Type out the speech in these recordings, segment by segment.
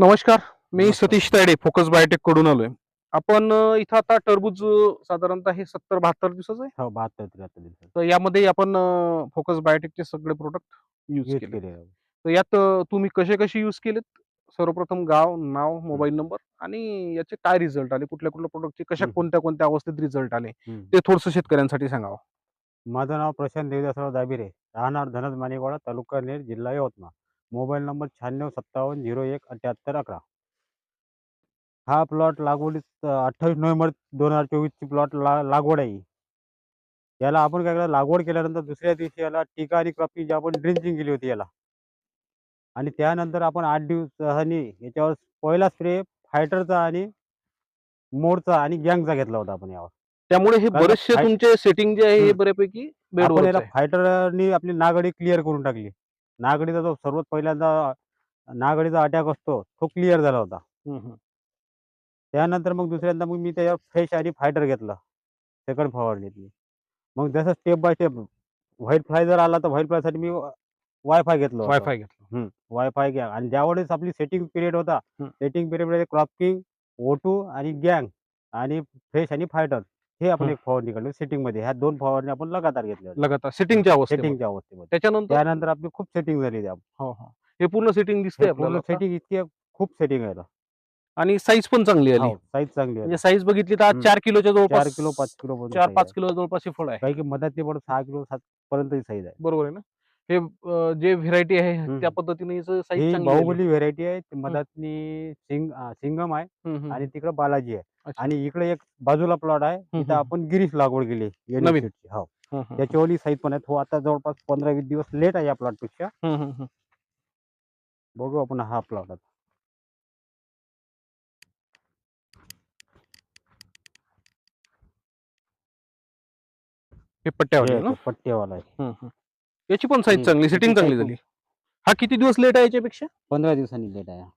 नमस्कार मी. सतीश तायडे फोकस बायोटेककडून आलोय. आपण इथं आता टरबूज साधारणतः हे सत्तर बहात्तर दिवसाचं आहे? हो बहात्तर त्र्याहत्तर दिवसात तर यामध्ये आपण फोकस बायोटेकचे सगळे प्रोडक्ट युज केले केले आहे. तर यात अं, तुम्ही कसे कसे युज केलेत? सर्वप्रथम गाव नाव मोबाईल नंबर आणि याचे काय रिझल्ट आले? कुठल्या कुठल्या प्रोडक्टचे कशा हम्म. कोणत्या कोणत्या अवस्थेत रिझल्ट आले? हम्म. ते थोडस शेतकऱ्यांसाठी सांगावं. माझं नाव प्रशांत देवदासराव दाबिरे राहणार धनज मानेवाडा तालुका नेर जिल्हा यवतमाळ. मोबाईल नंबर शहाण्णव सत्तावन्न झिरो एक अठ्याहत्तर अकरा. हा प्लॉट लागवडीत अठ्ठावीस नोव्हेंबर दोन हजार चोवीसची प्लॉट ला लागवड आहे. याला आपण काय केलं लागवड केल्यानंतर दुसऱ्या दिवशी याला टीका आणि क्रॉपिंग जी आपण ड्रिंचिंग केली होती याला. आणि त्यानंतर आपण आठ दिवसांनी याच्यावर पहिला स्प्रे फायटरचा आणि मोडचा आणि गँगचा घेतला होता आपण यावर. त्यामुळे हे बरेचसे तुमचे सेटिंग जे आहे हे. बऱ्यापैकी फायटरनी आपली नागडी क्लिअर करून टाकली. नागडीचा जो सर्वात पहिल्यांदा नागडीचा अटॅक असतो तो क्लिअर झाला होता. त्यानंतर मग दुसऱ्यांदा मग मी त्याच्यावर फ्रेश आणि फायटर घेतला. सेकंड फवारणीतली मग जसं step by step white fly जर आला तर व्हाईट फ्लायसाठी मी वायफाय घेतलं. वायफाय घेतलं. वायफाय घ्या. आणि ज्यावेळेस आपली सेटिंग पिरियड होता. सेटिंग पिरियड क्रॉपिंग ओटू आणि गँग आणि फ्रेश आणि फायटर हे आपण. एक फवारणी काढली सेटिंगमध्ये. ह्या दोन फवारणी आपण लगातार घेतल्या होत्या. लगातार सेटिंगच्या सेटिंगच्या अवस्थेमध्ये. त्याच्यानंतर? त्यानंतर आपली खूप सेटिंग झाली त्या हो हो. हे पूर्ण सेटिंग दिसते आपल्याला? आता. सेटिंग इतकी खूप सेटिंग आहे आणि साईज पण चांगली आली. साईज चांगली आहे म्हणजे साईज बघितली तर आज हम्म. चार किलोच्या चार जवळपास किलो पाच किलो पर्यंत चार size पाच आहे. किलो जवळपास हे फळ आहे. काही की मदत नाही पडत सहा किलो सात पर्यंत साईज आहे. बरोबर आहे ना? हे अं, जे व्हेरायटी आहे हम्म. त्या पद्धतीने साईज ही चांगली आली. बाहुबली व्हेरायटी आहे ती मधातनी सिंग अं, सिंगम आहे हम्म, हम्म. आणि तिकडे बालाजी आहे अच्छा. आणि इकडे एक बाजूला प्लॉट आहे तिथं हम्म. आपण गिरीश लागवड केली आहे, नवीन. yellow seed ची. हो त्याच्यावरली साईज पण आहे तो आता जवळपास पंधरा वीस दिवस लेट आहे या प्लॉटपेक्षा हम्म, हम्म, हम्म. बघू आपण हा प्लॉट आता हे हे ना तो पट्ट्यावाला आहे हम्म, हम्म. याची पण साईज चांगली सेटिंग चांगली झाली हा किती दिवस लेट आहे याच्यापेक्षा पंधरा दिवसांनी लेट आहे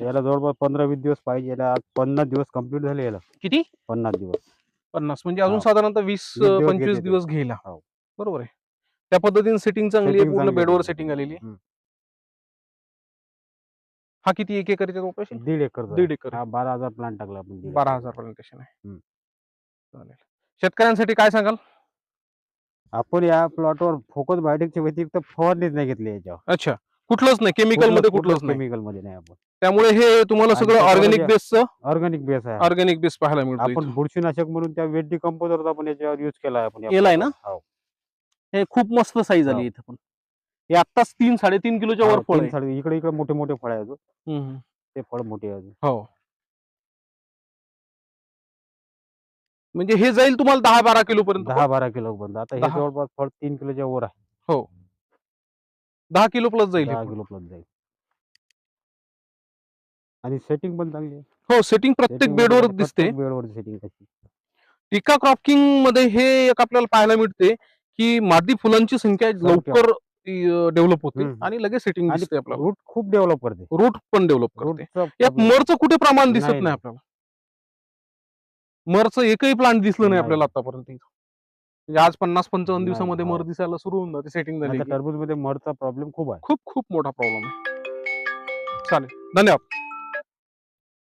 याला जवळपास पंधरा वीस दिवस पाहिजे याला आज पन्नास दिवस कंप्लीट झाले याला किती पन्नास दिवस पन्नास म्हणजे अजून हो. साधारणतः वीस वीस दिवस पंचवीस घेते. दिवस घेईल हा. हो. बरोबर आहे त्या पद्धतीने सेटिंग चांगली आहे Setting पूर्ण चांगली बेडवर आहे. सेटिंग आलेली आहे हम्म. हा किती एक आहे? दीड एकर दीड एकर हा बारा हजार प्लांट टाकला आपण दीड बारा एकर. हजार प्लांटेशन आहे हम्म. चालेल शेतकऱ्यांसाठी काय सांगाल आपण या प्लॉटवर फोकस बायोटेकच्या व्यतिरिक्त फवारणीच नाही घेतली याच्यावर. अच्छा. कुठलंच नाही. केमिकलमध्ये कुठलंच नाही. केमिकलमध्ये नाही आपण. त्यामुळे हे तुम्हाला आणि सगळं ऑर्गॅनिक बेसचं ऑर्गॅनिक बेस आहे. ऑर्गॅनिक बेस पाहायला मिळतो आपण इथं. बुरशीनाशक म्हणून त्या वेट डिकम्पोजरचा आपण याच्यावर युज केला आहे आपण या केलाय ना? हो. हे खूप मस्त साईज आली हो. इथं पण. हे आत्ताच तीन साडेतीन किलोच्या वर हो, फळ तीन आहे. साडे- इकडे इकडे मोठे मोठे फळ आहे अजून हम्म. ते फळ मोठे आहे अजून हो. म्हणजे हे जाईल तुम्हाला दहा बारा किलो पर्यंत दहा बारा किलो पर्यंत. आता हे दहा. जवळपास फळ तीन किलोच्या वर आहे. दहा किलो प्लस जाईल हे दहा फळ. किलो प्लस जाईल. आणि सेटिंग पण चांगली आहे. हो सेटिंग प्रत्येक Setting बेडवर वगैरे दिसते. प्रत्येक बेडवर सेटिंग टिका क्रॉपिंगमध्ये हे एक आपल्याला पाहायला मिळते की मादी फुलांची संख्या. लवकर डेव्हलप होते हम्म. आणि लगेच सेटिंग आणि दिसते आपल्याला. रूट खूप डेव्हलप करते. रूट पण डेव्हलप करते. रूटचं यात मरचं कुठे प्रमाण दिसत नाही. आपल्याला. मरचं एकही प्लांट दिसलं नाही. आपल्याला आतापर्यंत. म्हणजे आज पन्नास पंचावन्न दिवसामध्ये. मर दिसायला सुरू होऊन जाते सेटिंग झाली. टरबूजमध्ये मरचा प्रॉब्लेम खूप आहे खूप खूप मोठा प्रॉब्लेम आहे चालेल धन्यवाद